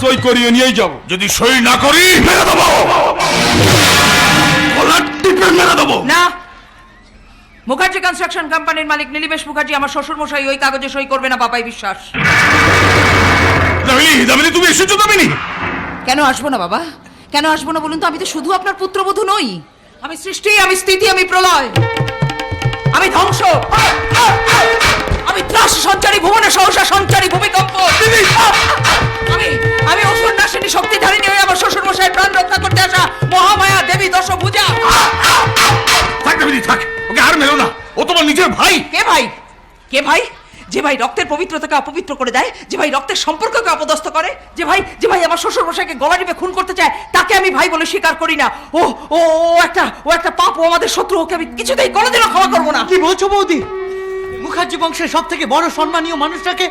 সই করিয়ে নিয়েই যাব। যদি সই না করি মেরে দেবো। টিপে মেরে দেবো। না। মুখার্জি কনস্ট্রাকশন কোম্পানির মালিক নীলিবেশ মুখার্জি আমার শ্বশুর মশাই ওই কাগজে সই করবে না বাবাই বিশ্বাস। দামিনী দামিনী তুমি এসেছ দামিনী? কেন আসব না বাবা? কেন আসব না বলুন তো? আমি তো শুধু আপনার পুত্রবধূ নই। আমি সৃষ্টি আমি স্থিতি আমি প্রলয়। আমি ধ্বংস। আমি ত্রাস সঞ্চারী ভুবনে সহসা সঞ্চারী ভূমিকম্প। আমি আমি অসুর নাশিনী শক্তি ধারিণী হয়ে আমার শ্বশুর মশাই প্রাণ রক্ষা করতে আসা মহামায়া দেবী দশভুজা থাক দামিনী থাক। ওকে আর মেরো না। ও তোমার নিজের ভাই। কে ভাই? কে ভাই? যে ভাই রক্তের পবিত্রতাকে অপবিত্র করে দেয় যে ভাই রক্তের সম্পর্ককে অপদস্থ করে যে ভাই যে ভাই আমার শ্বশুর মশাইকে গলা টিপে খুন করতে চায় তাকে আমি ভাই বলে স্বীকার করি না। ও ও ও একটা ও একটা পাপ ও আমাদের শত্রু ওকে আমি কিছুতেই কোনোদিনও ক্ষমা করব না। কি বলছো বৌদি? মুখার্জি বংশের সব থেকে বড় সম্মানীয় মানুষটাকে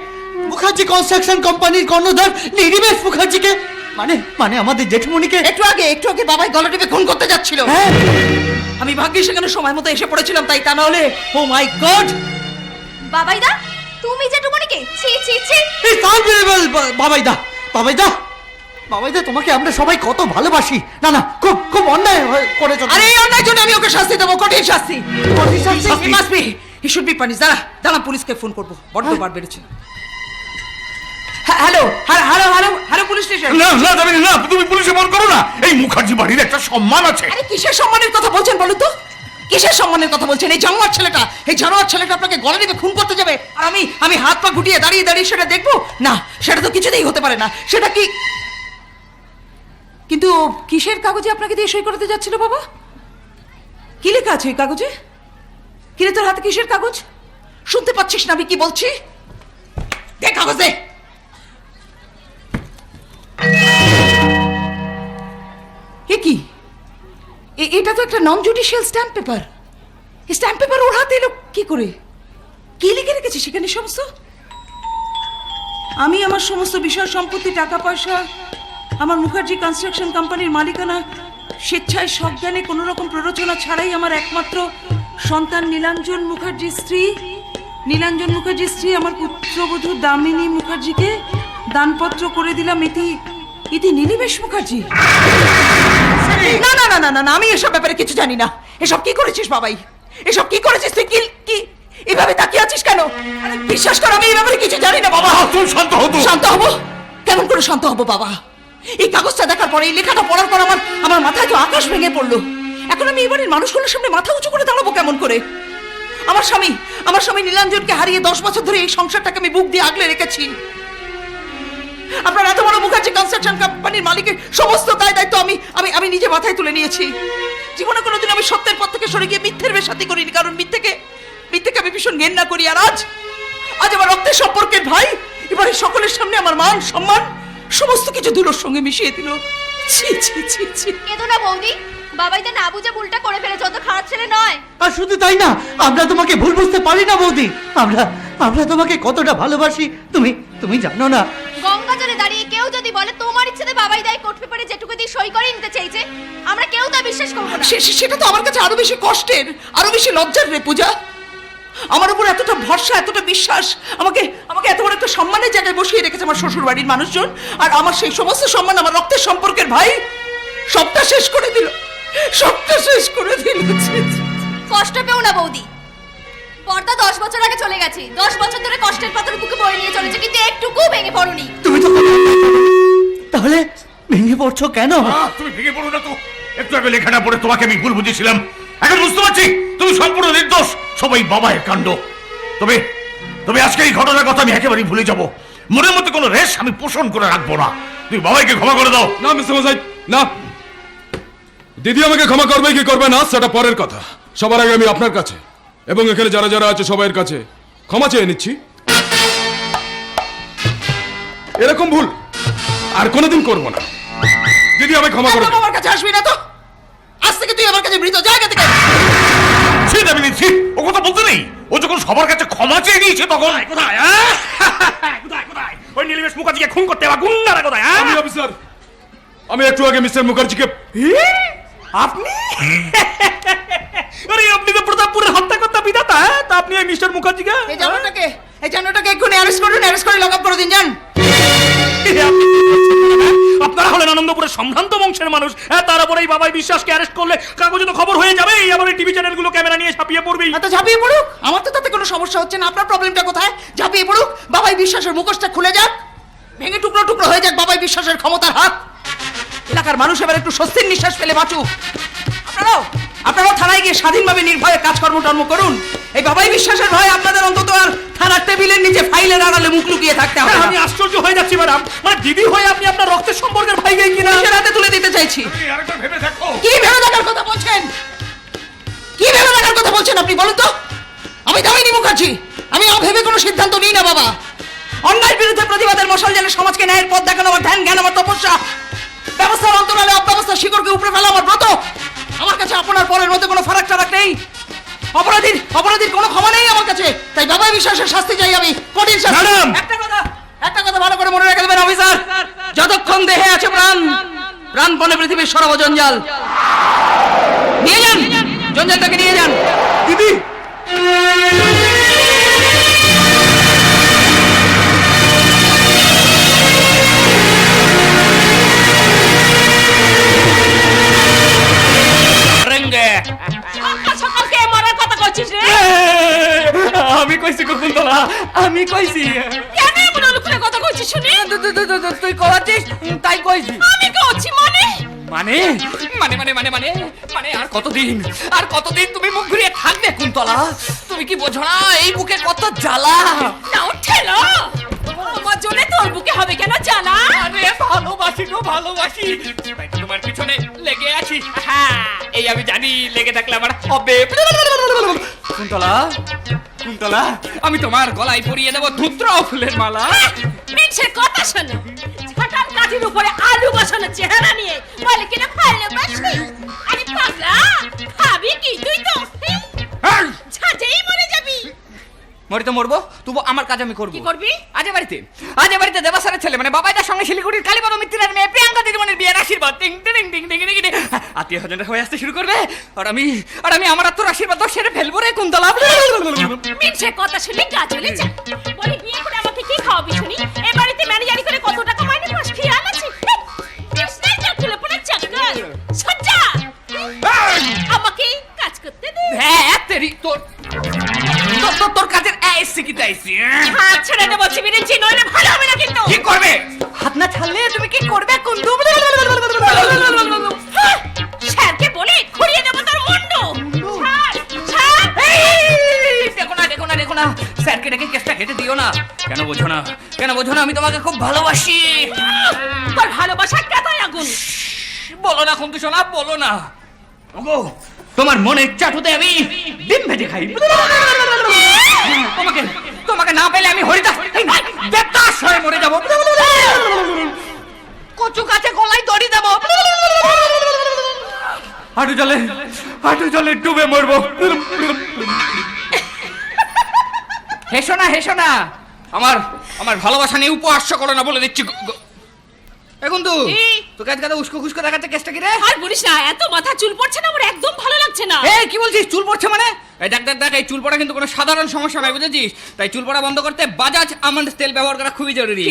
মুখার্জি কনস্ট্রাকশন কোম্পানির কর্ণধার নিরিবেশ মুখার্জিকে মানে মানে আমাদের জেঠমণিকে। একটু আগে একটু আগে বাবাই গলা টিপে খুন করতে যাচ্ছিল। হ্যাঁ। আমি ভাগ্যে সেখানে সময় মতো এসে পড়েছিলাম তাই তা না হলে ও মাই গড! বাবাইদা তুমি যেটুকুনিকে ছি ছি ছি। এই আনবিলিভেবল বাবাইদা বাবাইদা বাবাইদা তোমাকে আমরা সবাই কত ভালোবাসি। না না খুব খুব অন্যায় করেছ আরে এই অন্যায় জন্য আমি ওকে শাস্তি দেবো কঠিন শাস্তি। কঠিন শাস্তি? He must He should be punished. দাঁড়া দাঁড়া পুলিশকে ফোন করব। বড্ড বার বেড়েছে। হ্যাঁ, hello hello hello hello police station না না দামিনী না তুমি পুলিশে ফোন করো না। এই মুখার্জি বাড়ির একটা সম্মান আছে। আরে কিসের সম্মানের কথা বলছেন বলুন তো? কিসের সম্মানের কথা বলছেন? এই জানোয়ার ছেলেটা এই জানোয়ার ছেলেটা আপনাকে গলা টিপে খুন করতে যাবে। আর আমি আমি হাত পা গুটিয়ে দাঁড়িয়ে দাঁড়িয়ে সেটা দেখব? না সেটা তো কিছুতেই হতে পারে না। সেটা কি কিন্তু কিসের কাগজে আপনাকে দিয়ে সই করতে যাচ্ছিল বাবা? কি লেখা আছে ওই কাগজে? কিরে তোর হাতে কিসের কাগজ? শুনতে পাচ্ছিস না আমি কি বলছি? দে কাগজ। এ কি? এটা তো একটা non judicial stamp paper stamp paper ওর হাতে এলো কি করে? কি লিখে রেখেছে সেখানে সমস্ত? আমি আমার সমস্ত বিষয়, সম্পত্তি, টাকা, পয়সা, আমার মুখার্জি কনস্ট্রাকশন কোম্পানির মালিকানা, স্বেচ্ছায় সজ্ঞানে কোনো রকম প্ররোচনা ছাড়াই আমার একমাত্র সন্তান নীলাঞ্জন মুখার্জির স্ত্রী। নীলাঞ্জন মুখার্জির স্ত্রী আমার পুত্রবধূ দামিনী মুখার্জিকে দানপত্র করে দিলাম। ইতি ইতি নীলিবেশ মুখার্জি। না না না না না আমি এসব ব্যাপারে কিছু জানি না। এসব কি করেছিস বাবাই? এসব কি করেছিস তুই? কি কি এভাবে তাকিয়ে আছিস কেন? বিশ্বাস কর আমি এই ব্যাপারে কিছু জানি না বাবা। তুমি শান্ত হতো শান্ত হব? কেমন করে শান্ত হব বাবা? এই কাগজটা দেখার পরে এই লেখাটা পড়ার পর আমার আমার মাথায় তো আকাশ ভেঙে পড়ল। এখন আমি এবারের মানুষগুলোর সামনে মাথা উঁচু করে দাঁড়াবো কেমন করে? আমার স্বামী আমার স্বামী নীলাঞ্জনকে হারিয়ে দশ বছর ধরে এই সংসারটাকে আমি বুক দিয়ে আগলে রেখেছি। আপনার এত বড় মুখার্জি কনস্ট্রাকশন কোম্পানির মালিকের সমস্ত দায় দায়িত্ব আমি আমি আমি নিজে মাথায় তুলে নিয়েছি। জীবনে কোনোদিন আমি সত্যের পথ থেকে সরে গিয়ে মিথ্যের বেশাতি করিনি, কারণ মিথ্যেকে মিথ্যেকে আমি ভীষণ ঘেন্না করি। আর আজ আজ আমার রক্তের সম্পর্কের ভাই, এবারে সকলের সামনে আমার মান, সম্মান, সমস্ত কিছু দুলোর সঙ্গে মিশিয়ে দিল। ছি ছি ছি ছি। কেঁদো না বৌদি। বাবাইদা না বুঝে ভুলটা করে ফেলেছে অত খারাপ ছেলে নয়। আর শুধু তাই না আমরা তোমাকে ভুল বুঝতে পারি না বৌদি। আমরা আমরা তোমাকে কতটা ভালোবাসি। তুমি তুমি জানো না। গঙ্গা জলে দাঁড়িয়ে কেউ যদি বলে তোমার ইচ্ছেতে বাবাইদাই কোর্ট পেপারে যেটুকু দিয়ে সই করে নিতে চাইছে আমরা কেউ তা বিশ্বাস করব না। সে- সে- সেটা তো আমার কাছে আরও বেশি কষ্টের আরও বেশি লজ্জার রে পূজা। আমার উপর এতটা ভরসা এতটা বিশ্বাস আমাকে আমাকে এত বড় একটা সম্মানের জায়গায় বসিয়ে রেখেছে আমার শ্বশুর বাড়ির মানুষজন। আর আমার সেই সমস্ত সম্মান আমার রক্তের সম্পর্কের ভাই সবটা শেষ করে দিল। সবটা শেষ করে দিল। কষ্ট পেও না বৌদি। পর্দা দশ বছর আগে চলে গেছে। দশ বছর ধরে কষ্টের পাথর বুকে বয়ে নিয়ে চলেছে কিন্তু একটুকু ভেঙে পড়নি। তুমি তো তাহলে ভেঙে পড়ছো কেন? তুমি ভেঙে পড়ো না তো। একটু আগে লেখাটা পড়ে তোমাকে আমি ভুল বুঝেছিলাম। এখন বুঝতে পারছি তুমি সম্পূর্ণ নির্দোষ সবাই বাবায়ের কাণ্ড। তবে তবে আজকে এই ঘটনার কথা আমি একেবারেই ভুলে যাব। মনের মধ্যে কোনো রেশ আমি পোষণ করে রাখব না। তুমি বাবাইকে ক্ষমা করে দাও। না মিস্টার মশাই না। দিদি আমাকে ক্ষমা করবে কি করবে না সেটা পরের কথা। সবার আগে আমি আপনার কাছে এবং এখানে যারা যারা আছে সবাইয়ের কাছে ক্ষমা চেয়ে নিচ্ছি। এরকম ভুল আর কোনোদিন করব না। দিদি আমাকে ক্ষমা করে আমার কাছে আসবি না তো? আজ থেকে তুই আমার কাছে মৃত জায়গা থেকে ছি দামিনী ছি ও কথা বলতে নেই। ও যখন সবার কাছে ক্ষমা চেয়ে নিয়েছে তখন কোথায় কোথায় কোথায়? ওই নীলিমেশ মুখার্জিকে খুন করতে বা গুন্ডারা কোথায় আমি অফিসার আমি একটু আগে মিস্টার মুখার্জিকে আপনি? আরে আপনি তো প্রতাপপুরের হত্যাকর্তা বিধাতা হ্যাঁ? তা আপনি এই মিস্টার মুখার্জিকে? এই জানোটাকে এই জানোটাকে এক্ষুনি অ্যারেস্ট করুন অ্যারেস্ট করে লক আপ করে দিন যান আপনারা হলেন আনন্দপুরের সম্ভ্রান্ত বংশের মানুষ। হ্যাঁ তার উপরে এই বাবাই বিশ্বাসকে অ্যারেস্ট করলে কাগজে তো খবর হয়ে যাবে এই আবার টিভি চ্যানেলগুলো ক্যামেরা নিয়ে ছাপিয়ে পড়বেই। এত ঝাঁপিয়ে পড়ুক? আমার তো তাতে কোনো সমস্যা হচ্ছে না। আপনার প্রবলেমটা কোথায়? ঝাঁপিয়ে পড়ুক। বাবাই বিশ্বাসের মুখোশটা খুলে যাক। ভেঙে টুকরো টুকরো হয়ে যাক বাবাই বিশ্বাসের ক্ষমতার হাত। এলাকার মানুষ এবার একটু স্বস্তির নিঃশ্বাস ফেলে বাঁচুক। আপনারাও আপনারাও থানায় গিয়ে স্বাধীনভাবে নির্ভয়ে কাজকর্ম টর্ম করুন। এই বাবাই বিশ্বাসের ভয় আপনাদের অন্তত আর থানার টেবিলের নিচে ফাইলের আড়ালে মুখ লুকিয়ে থাকতে হবে আমি আশ্চর্য হয়ে যাচ্ছি ম্যাডাম। মানে দিদি হয়ে আপনি আপনার রক্তের সম্পর্কের ভাই গিয়ে কিনা? নিজের হাতে তুলে দিতে চাইছি? কি ভেবে দেখার কথা বলছেন? কি ভেবে দেখার কথা বলছেন আপনি বলুন তো? আমি দামিনী মুখার্জি। আমি অভেবে কোনো সিদ্ধান্ত নিই না বাবা। অন্যায়ের বিরুদ্ধে প্রতিবাদের মশাল জেলে সমাজকে ন্যায়ের পথ দেখানো আমার ধ্যান জ্ঞান আমার তপস্যা। ব্যবস্থার অন্তরালে অব্যবস্থার শিকড়কে উপরে ফেলা আমার ব্রত। আমার কাছে আপনার পরের মধ্যে কোনো ফারাক টারাক নেই। অপরাধীর অপরাধীর কোনো ক্ষমা নেই আমার কাছে। তাই বাবাই বিশ্বাসের শাস্তি চাই আমি। কঠিন শাস্তি। একটা কথা একটা কথা ভালো করে মনে রেখে দেবেন অফিসার। যতক্ষণ দেহে আছে প্রাণ প্রাণপণে পৃথিবীর সরব জঞ্জাল। নিয়ে যান! জঞ্জালটাকে নিয়ে যান। দিদি! কইছি। কেন এমন অনুকূলে কথা কইছিস শুনি? তুই করাচ্ছিস? তাই কইছি। আমি কইছি মানে? মানে? মানে মানে মানে মানে? মানে আর কতদিন? আর কতদিন তুমি মুখ ঘুরিয়ে থাকবে কুন্তলা? তুমি কি বোঝো না এই বুকে কত জ্বালা? না উঠেলো আমার জন্য তোর বুকে হবে কেন জানা আরে ভালোবাসি গো ভালোবাসি। তোমার পিছনে লেগে আছি। হ্যাঁ এই আমি জানি লেগে থাকলে আমার হবে। কুন্তলা কুন্তলা আমি তোমার গলায় পরিয়ে দেবো ধুত্র ফুলের মালা। মিছে কথা শোনো। হঠাৎ কাঠির উপরে আলু বসানো চেহারা নিয়ে বলে কিনা ভালোবাসি আরে পাগলা খাবি কি তুই তো? মরি তো মরবো? তবু আমার কাজ আমি করব। কি করবি? আজ বাড়িতে। আজ বাড়িতে দেবাসারের ছেলে মানে বাবাইদার সঙ্গে শিলিগুড়ির কালীপদ মিত্রের মেয়ে প্রিয়াঙ্কা দিদিমণির বিয়ের আশীর্বাদ। টিং টিং টিং টিং টিং টিং আত্মীয় স্বজনরা হয়ে আসতে শুরু করবে। আর আমি আর আমি আমার আত্মর আশীর্বাদ তো সেরে ফেলব রে কুন্তলা। মিছে কথা শুনলে গা চলে যায় বলি বিয়ে করে আমাকে কি খাওয়াবি শুনি? এ বাড়িতে ম্যানেজারি করে কত টাকা মাইনে পাস খেয়াল আছে। বিষ্ণাই চাকলে পড়ে চাকর সজ্জা। আমাকে কাজ করতে দে। হ্যাঁ তেরি তোর তোর কাজের এসছি কি তাইছি হাত ছেড়ে বলছি বিরিঞ্চি নইলে ভালো হবে না কিন্তু। কি করবে? হাত না ছাড়লে তুমি কি করবে কুন্দু হ্যাঁ, স্যারকে বলে ঘুরিয়ে দেবো তোর মুন্ড। ছাড়, ছাড়। এই, দেখো না দেখো না দেখো না স্যারকে ডেকে কেসটা কেটে দিও না। কেন বোঝো না কেন বোঝো না আমি তোমাকে খুব ভালোবাসি। তোর ভালোবাসার কাতায় আগুন? বলো না কুন্তু সোনা বলো না। ওগো তোমার মনের চাটুতে আমি ডিম ভেজে খাই। তোমাকে তোমাকে না পেলে আমি হরিদাস না, হয়ে মরে যাব। কচু কাছে গলায় দড়ি দেব। হাঁটু জলে হাঁটু জলে ডুবে মরবো। হেসো না হেসো না। আমার আমার ভালোবাসা নিয়ে উপহাস্য করো না বলে দিচ্ছি। গো- গো- এ কিন্তু কি? তোকে আজকে তো উস্কো খুস্কো দেখাচ্ছে কেসটা কি রে? আর বলিস না এত মাথা চুল পড়ছে না আমার একদম ভালো লাগছে না। এই কি বলছিস? চুল পড়ছে মানে? এই দেখ দেখ দেখ এই চুল পড়া কিন্তু কোনো সাধারণ সমস্যা নয় বুঝেছিস? তাই চুল পড়া বন্ধ করতে বাজাজ আমন্ড তেল ব্যবহার করা খুবই জরুরি?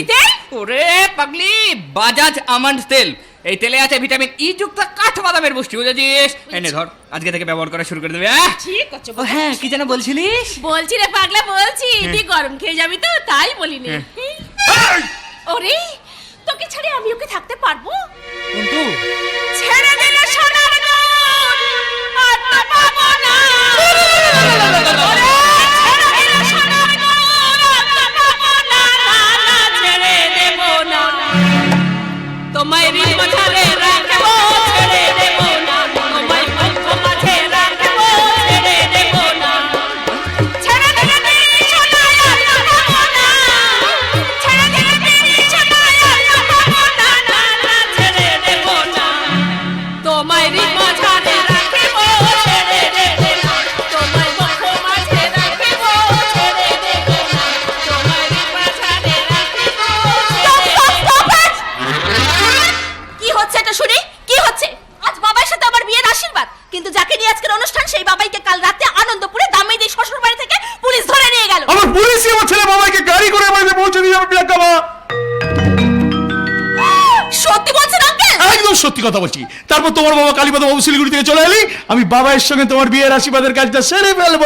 ওরে পাগলি বাজাজ আমন্ড তেল। এই তেলে আছে ভিটামিন ই যুক্ত কাঠ বাদামের পুষ্টি বুঝেছিস? এনে ধর আজকে থেকে ব্যবহার করা শুরু করে দেবে ঠিক আছে হ্যাঁ কি যেন বলছিলিস? বলছি রে পাগলা বলছি তুই গরম খেয়ে যাবি তো তাই বলিনি। ওরে তোকে ছেড়ে আমি ওকে থাকতে পারব? কিন্তু ছেড়ে না সোনার আর তো পাবো না। তোমায় সত্যি কথা বলছি। তারপর তোমার বাবা কালীপদ বাবু শিলিগুড়ি থেকে চলে এলি আমি বাবার সঙ্গে তোমার বিয়ের আশীর্বাদের কাজটা সেরে ফেলব।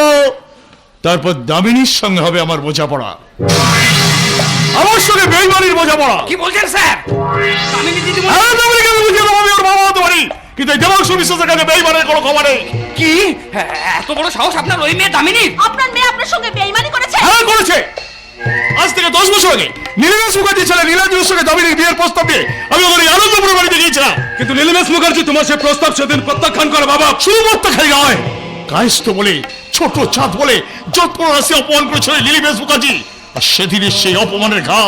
তারপর দামিনীর সঙ্গে হবে আমার বোঝাপড়া। আমার সঙ্গে বেইমানির বোঝাপড়া। কি বলছেন স্যার? দামিনী দিদিমণি হ্যাঁ, দামিনীকে আমি বুঝিয়ে দেবো, আমি ওর বাবা হতে পারি। কিন্তু এই দেবাংশ বিশ্বাসের কাছে বেইমানের কোনো খবর নেই। কি? এত বড় সাহস আপনার ওই মেয়ে দামিনীর? আপনার মেয়ে আপনার সঙ্গে বেইমানি করেছে? হ্যাঁ করেছে। আজ থেকে দশ বছর আগে মুখার্জি ছেলে নীলাঞ্জনের সঙ্গে দামিনীর বিয়ের প্রস্তাব দিয়ে আমি ওখানে আনন্দপুর বাড়িতে গিয়েছিলাম। কিন্তু মুখার্জি তোমার সে প্রস্তাব সেদিন প্রত্যাখ্যান করে বাবা শুধু নয়। কায়স্ত বলে ছোট চাঁদ বলে যত্ন রাশি অপমান করেছিল মুখার্জি আর সেদিনের সেই অপমানের ঘা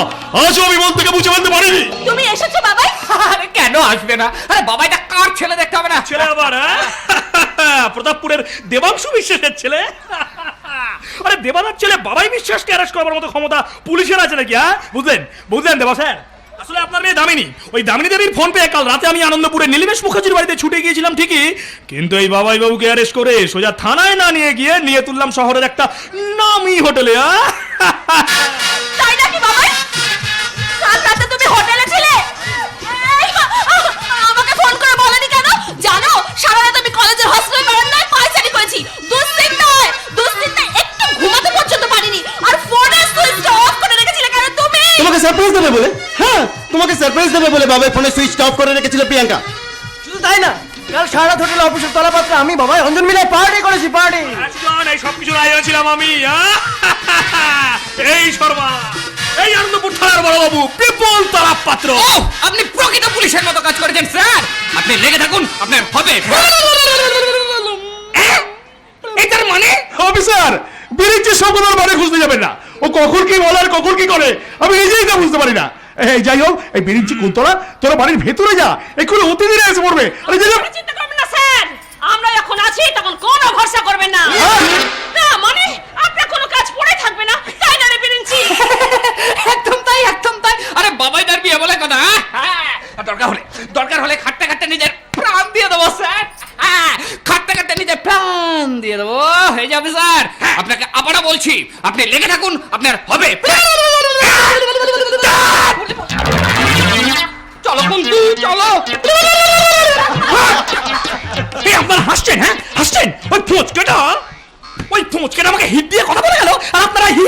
আজও আমি মন থেকে বুঝে ফেলতে পারিনি। তুমি এসেছ বাবাই? আরে কেন আসবে না? আরে বাবা এটা কার ছেলে দেখতে হবে না? ছেলে আবার হ্যাঁ? প্রতাপপুরের দেবাংশু বিশ্বাসের ছেলে। আরে দেবানার ছেলে বাবাই বিশ্বাসকে অ্যারেস্ট করবার মতো ক্ষমতা পুলিশের আছে নাকি হ্যাঁ? বুঝলেন? বুঝলেন দেবা স্যার? আসলে আপনার মেয়ে দামিনী। ওই দামিনী দেবীর ফোন পেয়ে কাল রাতে আমি আনন্দপুরে নীলিমেশ মুখার্জির বাড়িতে ছুটে গিয়েছিলাম, ঠিকই? কিন্তু এই বাবাই বাবুকে অ্যারেস্ট করে সোজা থানায় না নিয়ে গিয়ে নিয়ে তুললাম শহরের একটা নামি হোটেলে হ্যাঁ? তোমাকে সারপ্রাইজ দেবে বলে? হ্যাঁ তোমাকে সারপ্রাইজ দেবে বলে বাবার ফোনে সুইচ অফ করে রেখেছিল প্রিয়াঙ্কা। শুধু তাই না কাল সারা হোটেল অফিসের তলাপাত্রে আমি বাবা অঞ্জন মিলে পার্টি করেছি পার্টি এই সব কিছুর আয়োজন ছিলাম আমি এই শর্মা এই আনন্দপুর থানার বড় বাবু পিপল তারা পাত্র আপনি প্রকৃত পুলিশের মতো কাজ করেছেন স্যার। আপনি লেগে থাকুন আপনার হবে। এটার মানে? অফিসার বিরিঞ্চি সম্পদার মানে খুঁজতে যাবেন না। ও কখন কি বলে আর কখন কি করে? আমি নিজেই তা বুঝতে পারি না। এই যাই হোক এই বিরিঞ্চি কুন্তরা তোরা বাড়ির ভেতরে যা। এক্ষুনি অতিথিরা এসে পড়বে। আরে যাই হোক চিন্তা করবেন না স্যার। আমরা যখন আছি তখন কোনো ভরসা করবেন না। না মানে আপনার কোনো কাজ পড়ে থাকবে না। তাই না রে বিরিঞ্চি? একদম তাই একদম তাই। আরে বাবাই তার বিয়ে বলে কথা হ্যাঁ? হ্যাঁ। দরকার হলে দরকার হলে খাটতে খাটতে নিজের প্রাণ দিয়ে দেবো স্যার হ্যাঁ খাটতে খাটতে নিজের প্রাণ দিয়ে দেবো হয়ে যাবে, স্যার। আপনাকে আবারও বলছি, আপনি লেগে থাকুন, আপনার হবে। চলো চলো। আপনার হাসছেন হ্যাঁ? হাসছেন? ওই ফুচকেটা ওই ফুচকেটা আমাকে হিট দিয়ে কথা বলে গেল আর আপনারা হি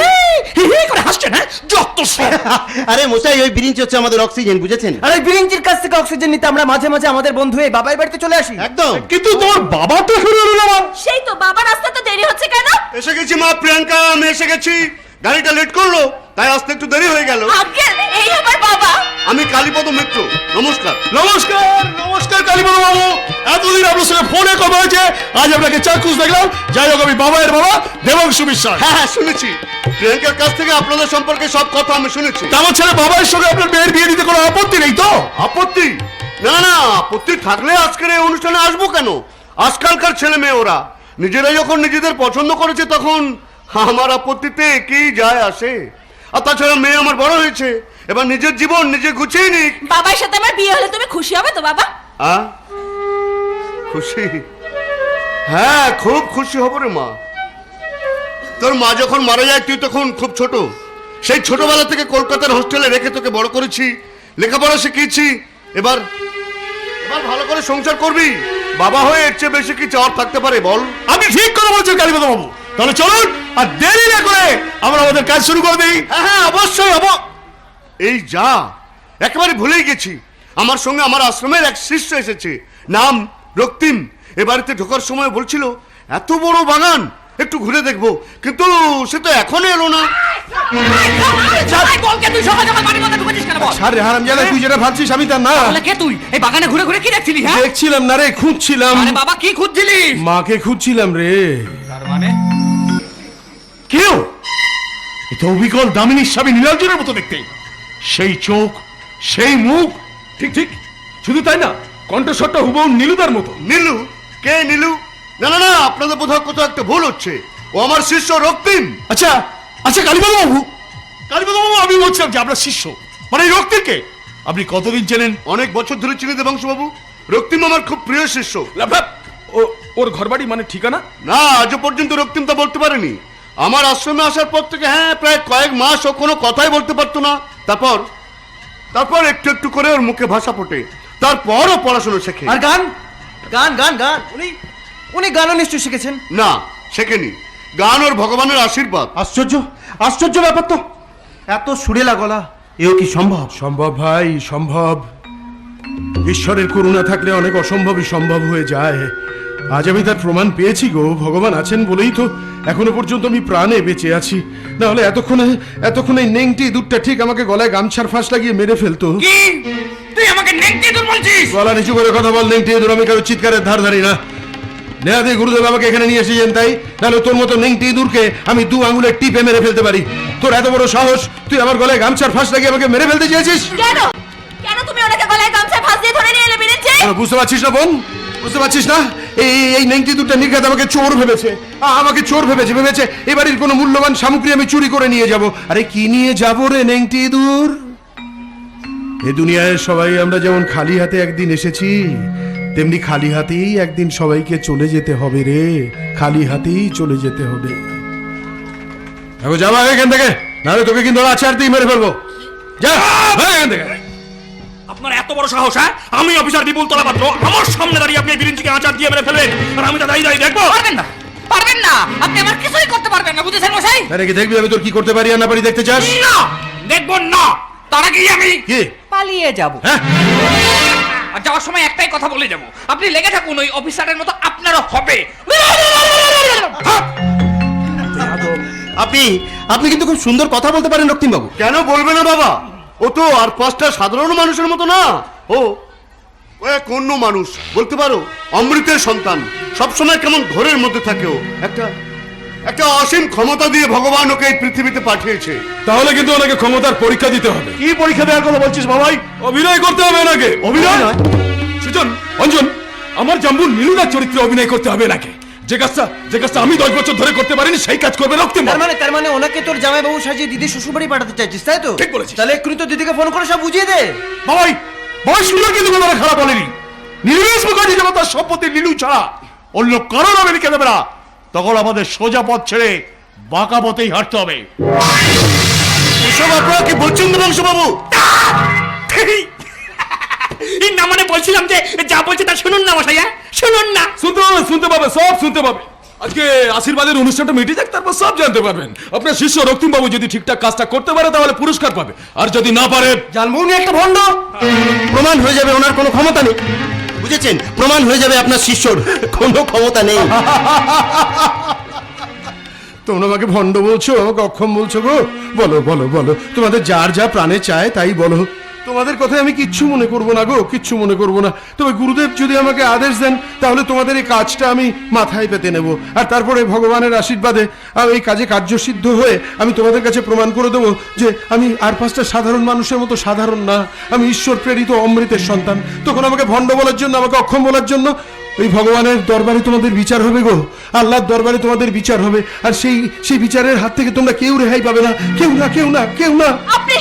হি হি করে হাসছেন হ্যাঁ? যত সব। আরে মশাই ওই বিরিঞ্চি হচ্ছে আমাদের অক্সিজেন বুঝেছেন? আরে ওই বিরিঞ্চির কাছ থেকে অক্সিজেন নিতে আমরা মাঝে মাঝে আমাদের বন্ধু এই বাবার বাড়িতে চলে আসি। একদম। কিন্তু তোর বাবা তো শুরু হলো না। সেই তো বাবার আসতে তো দেরি হচ্ছে কেন? এসে গেছি মা প্রিয়াঙ্কা আমি এসে গেছি। গাড়িটা লেট করল তাই আসতে একটু দেরি হয়ে গেল। আগে এই আমার বাবা। আমি কালীপদ মিত্র নমস্কার। নমস্কার নমস্কার কালীবাবু বাবু। এতদিন আপনার সঙ্গে ফোনে কথা হয়েছে আজ আপনাকে চাক্ষুষ দেখলাম। যাই হোক আমি বাবায়ের বাবা দেবাংশু বিশ্বাস। হ্যাঁ হ্যাঁ শুনেছি। প্রিয়াঙ্কার কাছ থেকে আপনাদের সম্পর্কে সব কথা আমি শুনেছি। তেমন ছেলে বাবার সঙ্গে আপনার মেয়ের বিয়ে দিতে কোনো আপত্তি নেই তো? আপত্তি? না না আপত্তি থাকলে আজকের এই অনুষ্ঠানে আসব কেন? আজকালকার ছেলে মেয়ে ওরা। নিজেরা যখন নিজেদের পছন্দ করেছে তখন আমার আপত্তিতে কি যায় আসে? আর তাছাড়া মেয়ে আমার বড় হয়েছে এবার নিজের জীবন নিজে গুছিয়ে নিক। বাবার সাথে আমার বিয়ে হলে তুমি খুশি হবে তো বাবা? আ? খুশি? হ্যাঁ খুব খুশি হব রে মা। তোর মা যখন মারা যায় তুই তখন খুব ছোট। সেই ছোটবেলা থেকে কলকাতার হোস্টেলে রেখে তোকে বড় করেছি। লেখাপড়া শিখিয়েছি। এবার এবার ভালো করে সংসার করবি। বাবা হয়ে এর চেয়ে বেশি কি চাওয়ার থাকতে পারে বল? আমি ঠিক করে বলছেন কালীপদ বাবু তাহলে চলুন আর দেরি না করে আমরা আমাদের কাজ শুরু করে দিই। হ্যাঁ হ্যাঁ অবশ্যই হব। এই যা একেবারে ভুলেই গেছি। আমার সঙ্গে আমার আশ্রমের এক শিষ্য এসেছে নাম রক্তিম। এ বাড়িতে ঢোকার সময় বলছিল এত বড় বাগান একটু ঘুরে দেখব। কিন্তু সে তো এখনও এলো না। তুই যেটা ভাবছিস আমি তা না। কে তুই? এই বাগানে ঘুরে ঘুরে কি দেখছিলি হ্যাঁ? দেখছিলাম না রে খুঁজছিলাম। বাবা কি খুঁজছিলিস? মাকে খুঁজছিলাম রে। তার মানে? কেউ এটা অবিকল দামিনী স্বামী নীলাঞ্জনের মতো দেখতে। সেই চোখ সেই মুখ ঠিক ঠিক শুধু তাই না কণ্ঠস্বরটা হুবহু নীলুদার মতো। নীলু? কে নীলু? না না না আপনাদের বোধহয় কোথাও একটা ভুল হচ্ছে। ও আমার শিষ্য রক্তিম। আচ্ছা আচ্ছা কালীপদ বাবু কালীপদ বাবু আমি বলছিলাম যে আপনার শিষ্য। মানে এই রক্তিমকে আপনি কতদিন চেনেন? অনেক বছর ধরে চিনি দেবাংশু বাবু রক্তিম আমার খুব প্রিয় শিষ্য। ও ওর ঘরবাড়ি মানে ঠিকানা? না আজও পর্যন্ত রক্তিম তা বলতে পারেনি। আমার আশ্রমে আসার পর থেকে হ্যাঁ প্রায় কয়েক মাস ও কোনো কথাই বলতে পারতো না। তারপর? তারপর একটু একটু করে ওর মুখে ভাষা ফোটে। তারপরও পড়াশোনা শেখে। আর গান? গান গান গান। উনি উনি গানও নিশ্চয়ই শিখেছেন। না শেখেনি। গান ওর ভগবানের আশীর্বাদ। আশ্চর্য আশ্চর্য ব্যাপার তো। এত সুরেলা গলা এও কি সম্ভব? সম্ভব ভাই সম্ভব। ঈশ্বরের করুণা থাকলে অনেক অসম্ভবই সম্ভব হয়ে যায়। আজ আমি তার প্রমাণ পেয়েছি গো ভগবান আছেন বলেই তো এখনও পর্যন্ত আমি প্রাণে বেঁচে আছি। না হলে এতক্ষণে এতক্ষণে এই নেংটি দুধটা ঠিক আমাকে গলায় গামছার ফাঁস লাগিয়ে মেরে ফেলতো। কি? তুই আমাকে নেংটি দূর বলছিস? গলা নিচু করে কথা বল নেংটি ইঁদুর আমি কারও চিৎকারের ধার ধারি না। নেহাদি গুরুদেব আমাকে এখানে নিয়ে এসেছেন তাই। তাহলে তোর মতো নেংটি ইঁদুরকে আমি দু আঙুলের টিপে মেরে ফেলতে পারি। তোর এত বড় সাহস তুই আমার গলায় গামছার ফাঁস লাগিয়ে আমাকে মেরে ফেলতে চেয়েছিস? কেন? কেন তুমি ওনাকে গলায় গামছা ফাঁস দিয়ে ধরে নিয়ে এলে বুঝতে পারছিস না বোন? বুঝতে পারছিস না? এই, এই- নেংটি নির্ঘাত আমাকে চোর ভেবেছে। আমাকে চোর ভেবেছে ভেবেছে এবারের কোনো মূল্যবান সামগ্রী আমি চুরি করে নিয়ে যাব। আরে কি নিয়ে যাব রে নেংটি দূর এ দুনিয়ায় সবাই আমরা যেমন খালি হাতে একদিন এসেছি, তেমনি খালি হাতেই একদিন সবাইকে চলে যেতে হবে রে। খালি হাতেই চলে যেতে হবে। যাবা এখান থেকে, নাহলে তোকে কিন্তু আচার দিয়ে মেরে ফেলব। যা এখান থেকে। আপনার এত বড় সাহস হ্যাঁ? আমি অফিসার বিপুল তলাপাত্র। আমার সামনে দাঁড়িয়ে আপনি বিরিঞ্চিকে আচার দিয়ে মেরে ফেলবেন। আর আমি তা দাঁড়িয়ে দাঁড়িয়ে দেখব। পারবেন না পারবেন না। আপনি আমার কিছুই করতে পারবেন না বুঝেছেন মশাই? আরে কি দেখবি আমি তোর কি করতে পারি আর না পারি দেখতে চাস? না দেখব না। তার আগেই আমি কি? পালিয়ে যাব। হ্যাঁ। আর যাওয়ার সময় একটাই কথা বলে যাব। আপনি লেগে থাকুন ওই অফিসারের মতো আপনারও হবে। আপনি আপনি কিন্তু খুব সুন্দর কথা বলতে পারেন রক্তিমবাবু। কেন বলবে না বাবা? ও তো আর পাঁচটা সাধারণ মানুষের মতো না। ও এক অন্য মানুষ বলতে পারো অমৃতের সন্তান। সবসময় কেমন ঘরের মধ্যে থাকে ও। একটা একটা অসীম ক্ষমতা দিয়ে ভগবান ওকে এই পৃথিবীতে পাঠিয়েছে। তাহলে কিন্তু ওনাকে ক্ষমতার পরীক্ষা দিতে হবে। কি পরীক্ষা দেওয়ার কথা বলছিস বাবাই? অভিনয় করতে হবে ওনাকে। অভিনয়? সুজন অঞ্জন আমার জাম্বু নীলুদার চরিত্রে অভিনয় করতে হবে নাকি যে কাজটা যে কাজটা আমি দশ বছর ধরে করতে পারিনি সেই কাজ করবে রক্তিম তার মানে তার মানে ওনাকে তোর জামাইবাবু সাজিয়ে দিদি শ্বশুরবাড়ি পাঠাতে চাইছিস তাই তো? ঠিক বলেছিস। তাহলে এক্ষুনি তো দিদিকে ফোন করে সব বুঝিয়ে দে। বাবাই বাবাই সুন্দর কিন্তু কথাটা খারাপ বলেনি। নীলেশ মুখার্জি যেন তার সম্পত্তি নীলু ছাড়া অন্য কারও নামে লিখে দেবে না তখন আমাদের সোজা পথ ছেড়ে বাঁকা পথেই হাঁটতে হবে। এসব আপনারা কি বলছেন বাবু এই না মানে বলছিলাম যে যা বলছে তা শুনুন না মশাইয়া শুনুন না। শুনতে পাবে শুনতে পাবে সব শুনতে পাবে আজকে আশীর্বাদের অনুষ্ঠানটা মিটে যাক তারপর সব জানতে পারবেন। আপনার শিষ্য রক্তিম বাবু যদি ঠিকঠাক কাজটা করতে পারে তাহলে পুরস্কার পাবে। আর যদি না পারে জানব উনি একটা ভণ্ড। প্রমাণ হয়ে যাবে ওনার কোনো ক্ষমতা নেই। বুঝেছেন? প্রমাণ হয়ে যাবে আপনার শিষ্যর কোনো ক্ষমতা নেই। তোমরা আমাকে ভণ্ড বলছো আমাকে অক্ষম বলছো গো। বলো বলো বলো। তোমাদের যার যা প্রাণে চায় তাই বলো। তোমাদের কথায় আমি কিচ্ছু মনে করব না গো, কিচ্ছু মনে করব না। তবে গুরুদেব যদি আমাকে আদেশ দেন, তাহলে তোমাদের এই কাজটা আমি মাথায় পেতে নেব। আর তারপরে ভগবানের আশীর্বাদে আমি এই কাজে কার্যসিদ্ধ হয়ে আমি তোমাদের কাছে প্রমাণ করে দেবো যে আমি আর পাঁচটা সাধারণ মানুষের মতো সাধারণ না। আমি ঈশ্বর প্রেরিত অমৃতের সন্তান। তখন আমাকে ভণ্ড বলার জন্য, আমাকে অক্ষম বলার জন্য ওই ভগবানের দরবারে তোমাদের বিচার হবে গো। আল্লাহর দরবারে তোমাদের বিচার হবে। আর সেই সেই বিচারের হাত থেকে তোমরা কেউ রেহাই পাবে না। কেউ না কেউ না কেউ না। আপনি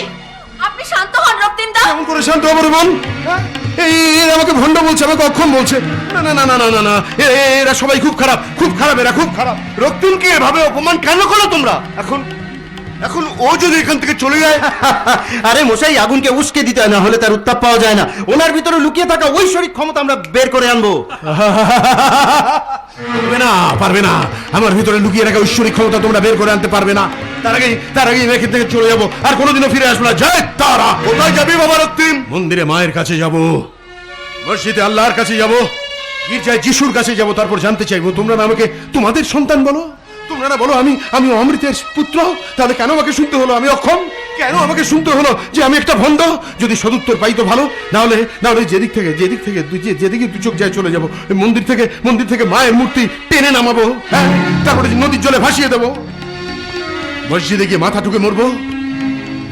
কেমন শান্ত বোন। এই আমাকে ভণ্ড বলছে, আমাকে অক্ষম বলছে। না না না না না না এরা সবাই খুব খারাপ খুব খারাপ, এরা খুব খারাপ। রক্তিমকে এভাবে অপমান কেন করো তোমরা? এখন এখন ও যদি এখান থেকে চলে যায়? আরে মশাই আগুনকে উস্কে দিতে হয় না হলে তার উত্তাপ পাওয়া যায় না। ওনার ভিতরে লুকিয়ে থাকা ঐশ্বরিক ক্ষমতা আমরা বের করে আনব। পারবে না পারবে না। আমার ভিতরে লুকিয়ে রাখা ঐশ্বরিক ক্ষমতা তোমরা বের করে আনতে পারবে না। তার আগেই তার আগেই আমি এখান থেকে চলে যাব। আর কোনোদিনও ফিরে আসব না। জয় তারা! কোথায় যাবি বাবা রক্তিম? মন্দিরে মায়ের কাছে যাব। মসজিদে আল্লাহর কাছে যাব। গির্জায় যিশুর কাছে যাব তারপর জানতে চাইব। তোমরা না আমাকে তোমাদের সন্তান বলো? না বলো আমি আমি অমৃতের পুত্র? তাহলে কেন আমাকে শুনতে হলো? আমি অক্ষম। কেন আমাকে শুনতে হলো যে আমি একটা ভণ্ড? যদি সদুত্তর পাই তো ভালো। নাহলে নাহলে যেদিক থেকে যেদিক থেকে যে- যেদিকে দু চোখ যায় চলে যাব মন্দির থেকে মন্দির থেকে মায়ের মূর্তি টেনে নামাবো হ্যাঁ? তারপরে নদীর জলে ভাসিয়ে দেবো। মসজিদে গিয়ে মাথা ঠুকে মরবো।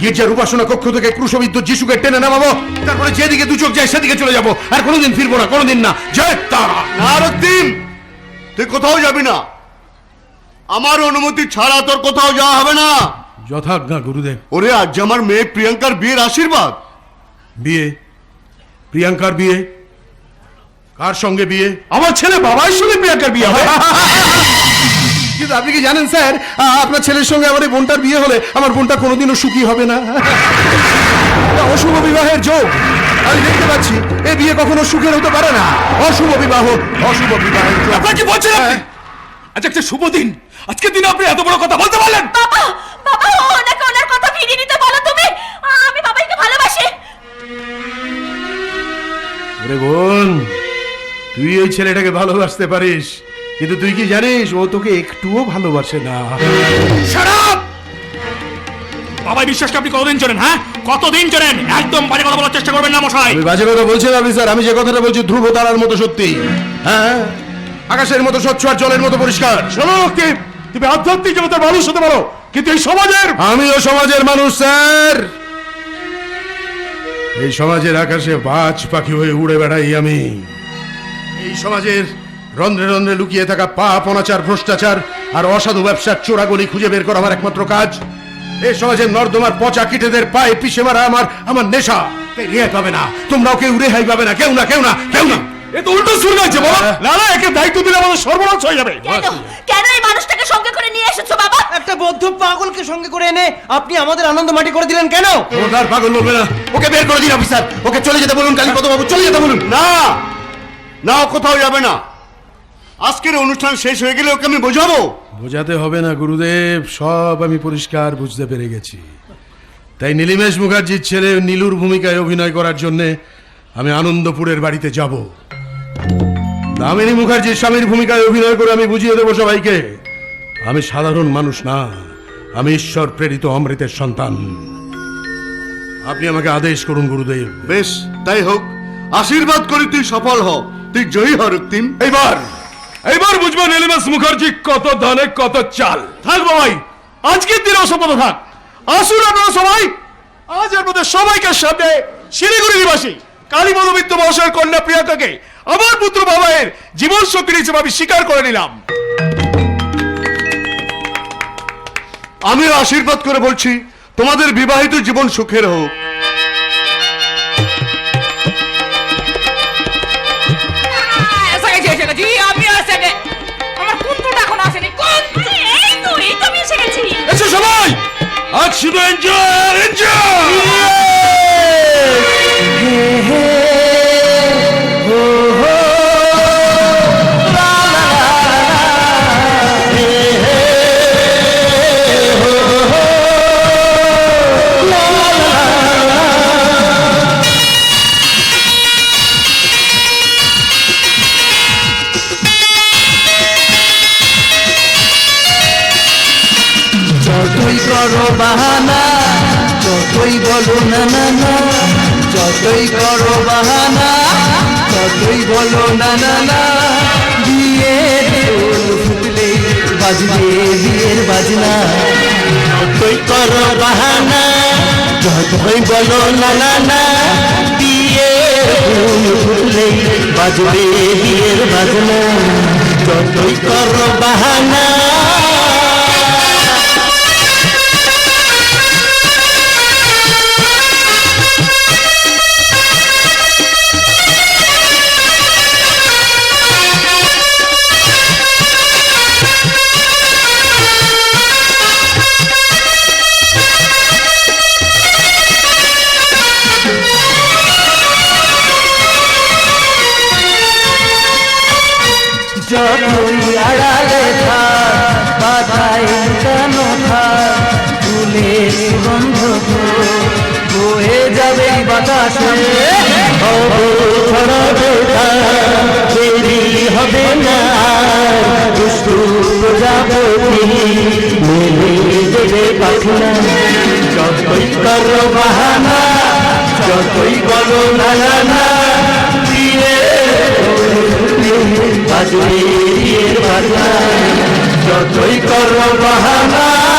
গির্জার উপাসনা কক্ষ থেকে ক্রুশবিদ্ধ যিশুকে টেনে নামাবো। তারপরে যেদিকে দু চোখ যায় সেদিকে চলে যাব। আর কোনোদিন ফিরবো না, কোনোদিন না। জয় তারা। তুই কোথাও যাবি না। আমার অনুমতি ছাড়া তোর কোথাও যাওয়া হবে না। যথাজ্ঞা গুরুদেব। ওরে আজ যে আমার মেয়ে প্রিয়াঙ্কার বিয়ের আশীর্বাদ। বিয়ে? প্রিয়াঙ্কার বিয়ে? কার সঙ্গে বিয়ে? আমার ছেলে বাবার সঙ্গে প্রিয়াঙ্কার বিয়ে হবে। কিন্তু আপনি কি জানেন স্যার? আপনার ছেলের সঙ্গে আমার এই বোনটার বিয়ে হলে আমার বোনটা কোনোদিনও সুখী হবে না। এটা অশুভ বিবাহের যোগ। আমি দেখতে পাচ্ছি এ বিয়ে কখনো সুখের হতে পারে না। অশুভ বিবাহ অশুভ বিবাহ কি বলছেন আচ্ছা একটা শুভ দিন। আজকের দিনে আপনি এত বড় কথা বলতে পারলেন। বাবা বাবা ওনাকে ওনার কথা ফিরিয়ে নিতে বলো তুমি। আমি বাবাইকে ভালোবাসি। ওরে বোন তুই ওই ছেলেটাকে ভালোবাসতে পারিস কিন্তু তুই কি জানিস ও তোকে একটুও ভালোবাসে না। শারাপ বাবাই বিশ্বাসকে আপনি কতদিন চলেন হ্যাঁ? কতদিন চলেন একদম বাজে কথা বলার চেষ্টা করবেন না মশাই। আমি বাজে কথা বলছি না অফিসার আমি যে কথাটা বলছি ধ্রুব তারার মতো সত্যি। হ্যাঁ? আকাশের মতো স্বচ্ছ আর জলের মতো পরিষ্কার। শোনো কি? তুমি আধ্যাত্মিক জগতের মানুষ হতে পারো কিন্তু এই সমাজের আমিও সমাজের মানুষ স্যার। এই সমাজের আকাশে বাজ পাখি হয়ে উড়ে বেড়াই আমি। এই সমাজের রন্ধ্রে রন্ধ্রে লুকিয়ে থাকা পাপ অনাচার ভ্রষ্টাচার আর অসাধু ব্যবসার চোরাগলি খুঁজে বের করা আমার একমাত্র কাজ। এই সমাজের নর্দমার পচা কিটেদের পায়ে পিষে মারা আমার আমার নেশা। রেহাই পাবে না? তোমরাও কেউ রেহাই পাবে না? কেউ না কেউ না কেউ না। এ তো উল্টো শুরু হয়েছে বলো না না একে দায়িত্ব দিলে আমাদের সর্বনাশ হয়ে যাবে। কেন? কেন এই মানুষটাকে সঙ্গে করে নিয়ে এসেছ বাবা? একটা বদ্ধ পাগলকে সঙ্গে করে এনে আপনি আমাদের আনন্দ মাটি করে দিলেন কেন? ওটার পাগল বলবে না ওকে বের করে দিন অফিসার ওকে চলে যেতে বলুন কালীপদ বাবু চলে যেতে বলুন। না। না ও কোথাও যাবে না। আজকের অনুষ্ঠান শেষ হয়ে গেলে ওকে আমি বোঝাবো। বোঝাতে হবে না গুরুদেব সব আমি পরিষ্কার বুঝতে পেরে গেছি। তাই নীলিমেশ মুখার্জির ছেলে নীলুর ভূমিকায় অভিনয় করার জন্যে আমি আনন্দপুরের বাড়িতে যাব। দামিনী মুখার্জির স্বামীর ভূমিকায় অভিনয় করে আমি বুঝিয়ে দেবো সবাইকে। আমি সাধারণ মানুষ না আমি ঈশ্বর প্রেরিত অমৃতের সন্তান। আপনি আমাকে আদেশ করুন গুরুদেব। বেশ তাই হোক। আশীর্বাদ করি তুই সফল হ। তুই জয়ী হ রক্তিম। এইবার এইবার বুঝব নীলিমাস মুখার্জি কত ধনে কত চাল। থাক বাবাই আজকের দিনে শপথ থাক। আসুন আপনারা সবাই আজ আপনাদের সবাইকে সামনে শিলিগুড়ি নিবাসী কালীপদ মিত্র মহাশয়ের কন্যা প্রিয়াঙ্কাকে আমার পুত্র বাবাইয়ের জীবন সঙ্গী হিসেবে আমি স্বীকার করে নিলাম। আমিও আশীর্বাদ করে বলছি তোমাদের বিবাহিত জীবন সুখের হোক। এসে গেছি এসে গেছি। আমি বাজবে বিয়ের বাজনা। তুই কর বাহানা যতই বলো না না না। বিয়ের ফুল ফুটলেই বাজবে বিয়ের বাজনা। যতই কর বাহানা বাতাসে ছড়াবে দেরি হবে না দুষ্টু প্রজাপতি মেলে দেবে পাখনা যতই করো বাহানা যতই বলো না না না বাজনা যতই করো বাহানা